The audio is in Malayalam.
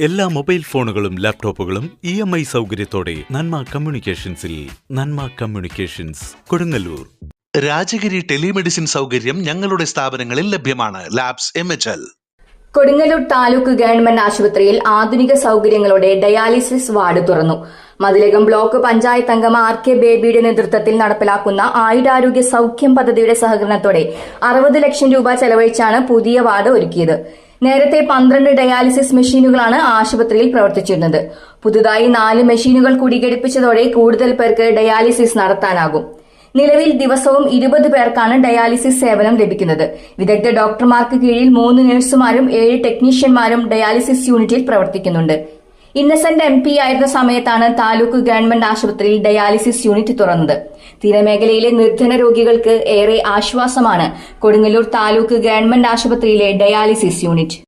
എല്ലാ മൊബൈൽ ഫോണുകളും ലാപ്ടോപ്പുകളും ഇ എം ഐ സൗകര്യത്തോടെ നന്മ കമ്മ്യൂണിക്കേഷൻസിൽ നന്മ കമ്മ്യൂണിക്കേഷൻസ് കൊടുങ്ങല്ലൂർ. രാജഗിരി ടെലിമെഡിസിൻ സൗകര്യം ഞങ്ങളുടെ സ്ഥാപനങ്ങളിൽ ലഭ്യമാണ്. Labs M H L Kodungallur taluk government ആശുപത്രിയിൽ ആധുനിക സൗകര്യങ്ങളോടെ ഡയാലിസിസ് വാർഡ് തുറന്നു. മതിലകം ബ്ലോക്ക് പഞ്ചായത്ത് അംഗം ആർ കെ ബേബിയുടെ നേതൃത്വത്തിൽ നടപ്പിലാക്കുന്ന ആയുരാരോഗ്യ സൌഖ്യം പദ്ധതിയുടെ സഹകരണത്തോടെ അറുപത് ലക്ഷം രൂപ ചെലവഴിച്ചാണ് പുതിയ വാർഡ് ഒരുക്കിയത്. നേരത്തെ പന്ത്രണ്ട് ഡയാലിസിസ് മെഷീനുകളാണ് ആശുപത്രിയിൽ പ്രവർത്തിച്ചിരുന്നത്. പുതുതായി നാല് മെഷീനുകൾ കൂടി ഘടിപ്പിച്ചതോടെ കൂടുതൽ പേർക്ക് ഡയാലിസിസ് നടത്താനാകും. നിലവിൽ ദിവസവും ഇരുപത് പേർക്കാണ് ഡയാലിസിസ് സേവനം ലഭിക്കുന്നത്. വിദഗ്ധ ഡോക്ടർമാർക്ക് കീഴിൽ മൂന്ന് നഴ്സുമാരും ഏഴ് ടെക്നീഷ്യന്മാരും ഡയാലിസിസ് യൂണിറ്റിൽ പ്രവർത്തിക്കുന്നുണ്ട്. ഇന്നസെന്റ് എം പി ആയിരുന്ന സമയത്താണ് താലൂക്ക് ഗവൺമെന്റ് ആശുപത്രിയിൽ ഡയാലിസിസ് യൂണിറ്റ് തുറന്നത്. തീരമേഖലയിലെ നിർധന രോഗികൾക്ക് ഏറെ ആശ്വാസമാണ് കൊടുങ്ങല്ലൂർ താലൂക്ക് ഗവൺമെന്റ് ആശുപത്രിയിലെ ഡയാലിസിസ് യൂണിറ്റ്.